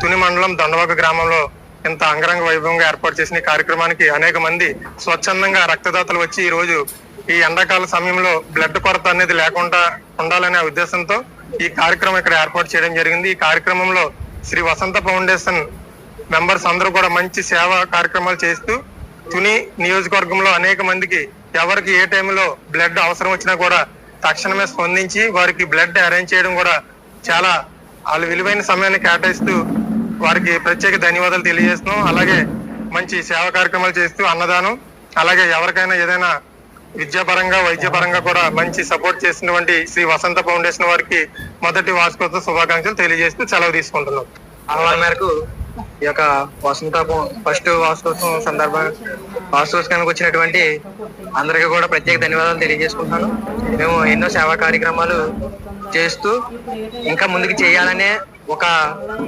తుని మండలం దండవక గ్రామంలో ఇంత అంగరంగ వైభవంగా ఏర్పాటు చేసిన కార్యక్రమానికి అనేక మంది స్వచ్ఛందంగా రక్తదాతలు వచ్చి ఈ రోజు ఈ ఎండాకాల సమయంలో బ్లడ్ కొరత అనేది లేకుండా ఉండాలనే ఉద్దేశంతో ఈ కార్యక్రమం ఇక్కడ ఏర్పాటు చేయడం జరిగింది. ఈ కార్యక్రమంలో శ్రీ వసంత ఫౌండేషన్ మెంబర్స్ అందరూ కూడా మంచి సేవా కార్యక్రమాలు చేస్తూ తుని నియోజకవర్గంలో అనేక మందికి ఎవరికి ఏ టైంలో బ్లడ్ అవసరం వచ్చినా కూడా తక్షణమే స్పందించి వారికి బ్లడ్ అరేంజ్ చేయడం కూడా చాలా వాళ్ళ విలువైన సమయాన్ని కేటాయిస్తూ వారికి ప్రత్యేక ధన్యవాదాలు తెలియజేస్తున్నాం అలాగే మంచి సేవా కార్యక్రమాలు చేస్తూ అన్నదానం అలాగే ఎవరికైనా ఏదైనా విద్యాపరంగా వైద్యపరంగా కూడా మంచి సపోర్ట్ చేసినటువంటి శ్రీ వసంత ఫౌండేషన్ వారికి మొదటి వార్షికోత్సవ శుభాకాంక్షలు తెలియజేస్తూ సెలవు తీసుకుంటున్నాం. ఆహ్వానం మేరకు ఈ యొక్క వసంత ఫస్ట్ వార్షికోత్సవం సందర్భంగా వార్షికోత్సవానికి వచ్చినటువంటి అందరికీ కూడా ప్రత్యేక ధన్యవాదాలు తెలియజేసుకుంటున్నాను. మేము ఎన్నో సేవా కార్యక్రమాలు చేస్తూ ఇంకా ముందుకు చేయాలనే ఒక